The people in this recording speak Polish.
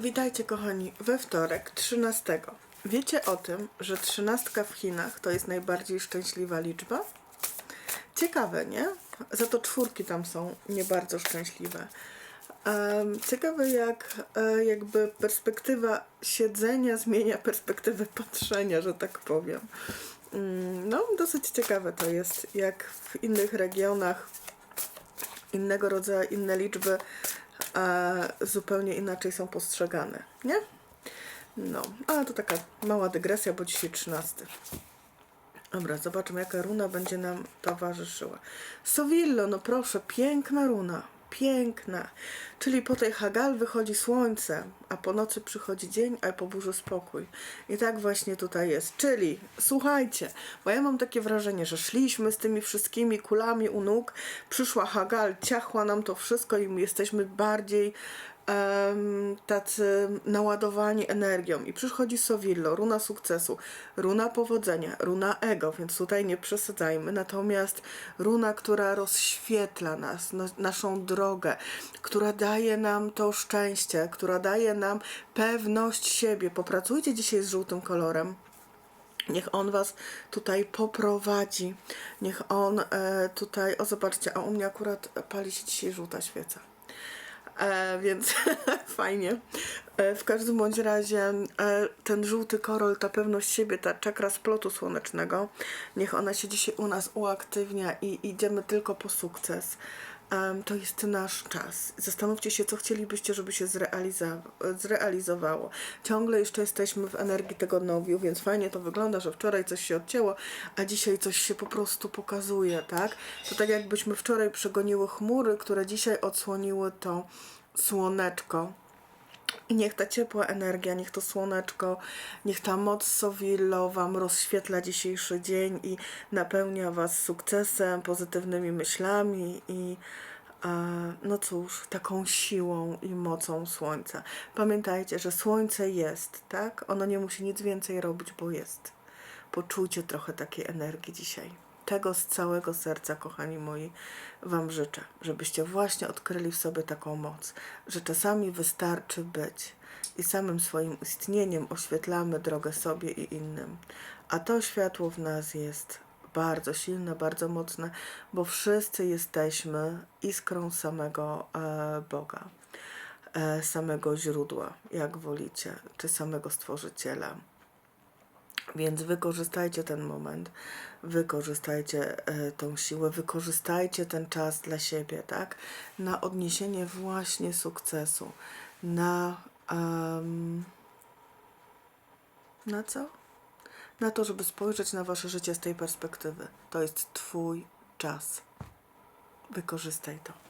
Witajcie kochani, we wtorek 13. Wiecie o tym, że trzynastka w Chinach to jest najbardziej szczęśliwa liczba? Ciekawe, nie? Za to czwórki tam są nie bardzo szczęśliwe. Ciekawe jak e, jakby perspektywa siedzenia zmienia perspektywę patrzenia, że tak powiem. Mm, No, dosyć ciekawe to jest, jak w innych regionach innego rodzaju, inne liczby zupełnie inaczej są postrzegane, nie? No, ale to taka mała dygresja, bo dzisiaj 13. Dobra, zobaczymy jaka runa będzie nam towarzyszyła. Sovillo, no proszę, piękna runa. Piękna. Czyli po tej Hagal wychodzi słońce, a po nocy przychodzi dzień, a po burzy spokój. I tak właśnie tutaj jest. Czyli, słuchajcie, bo ja mam takie wrażenie, że szliśmy z tymi wszystkimi kulami u nóg, przyszła Hagal, ciachła nam to wszystko i my jesteśmy bardziej tacy naładowani energią. I przychodzi Sovillo, runa sukcesu, runa powodzenia, runa ego, więc tutaj nie przesadzajmy. Natomiast runa, która rozświetla nas, no, naszą drogę, która daje nam to szczęście, która daje nam pewność siebie. Popracujcie dzisiaj z żółtym kolorem. Niech On Was tutaj poprowadzi. Niech On e, tutaj. O, zobaczcie, a u mnie akurat pali się dzisiaj żółta świeca. E, więc fajnie. E, w każdym bądź razie e, ten żółty korol, ta pewność siebie, ta czakra splotu słonecznego, niech ona się dzisiaj u nas uaktywnia i idziemy tylko po sukces. To jest nasz czas. Zastanówcie się, co chcielibyście, żeby się zrealiza- zrealizowało. Ciągle jeszcze jesteśmy w energii tego nowiu, więc fajnie to wygląda, że wczoraj coś się odcięło, a dzisiaj coś się po prostu pokazuje, tak? To tak jakbyśmy wczoraj przegoniły chmury, które dzisiaj odsłoniły to słoneczko. I niech ta ciepła energia, niech to słoneczko, niech ta moc Sowillo Wam rozświetla dzisiejszy dzień i napełnia Was sukcesem, pozytywnymi myślami i no cóż, taką siłą i mocą słońca. Pamiętajcie, że słońce jest, tak? Ono nie musi nic więcej robić, bo jest. Poczujcie trochę takiej energii dzisiaj. Tego z całego serca, kochani moi, Wam życzę, żebyście właśnie odkryli w sobie taką moc, że czasami wystarczy być i samym swoim istnieniem oświetlamy drogę sobie i innym. A to światło w nas jest bardzo silne, bardzo mocne, bo wszyscy jesteśmy iskrą samego e, Boga, e, samego źródła, jak wolicie, czy samego Stworzyciela. Więc wykorzystajcie ten moment, wykorzystajcie e, tą siłę, wykorzystajcie ten czas dla siebie, tak? Na odniesienie właśnie sukcesu, na. em, na co? Na to, żeby spojrzeć na wasze życie z tej perspektywy. To jest Twój czas. Wykorzystaj to.